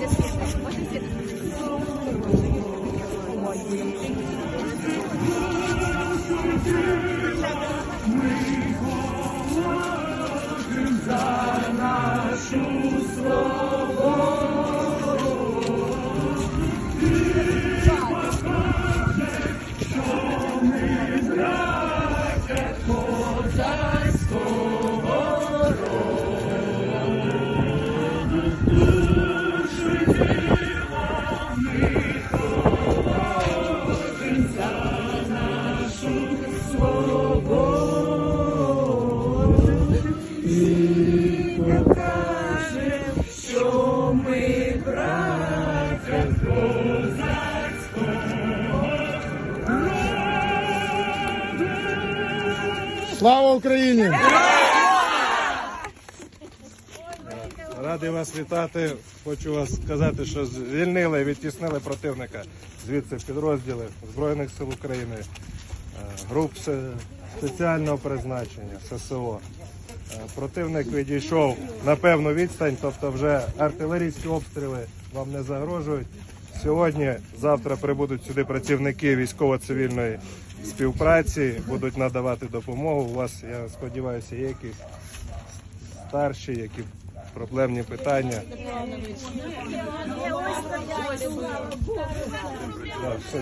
Let's go. Слава Україні! Радий вас вітати. Хочу вас сказати, що звільнили, і відтіснили противника звідси підрозділи Збройних сил України, е, груп спеціального призначення ССО. Е, Противник відійшов на певну відстань, тобто вже артилерійські обстріли вам не загрожують. Сьогодні, завтра прибудуть сюди працівники військово-цивільної співпраці, будуть надавати допомогу. У вас, я сподіваюся, є якісь старші, які проблемні питання.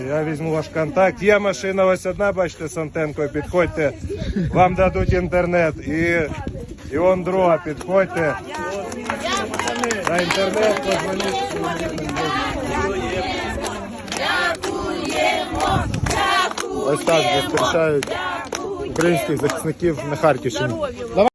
Я візьму ваш контакт. Є машина ось одна, бачите, з антенкою. Підходьте, вам дадуть інтернет. І, і он друга, підходьте. На інтернет позвоніть. Ось так зустрічають українських захисників на Харківщині.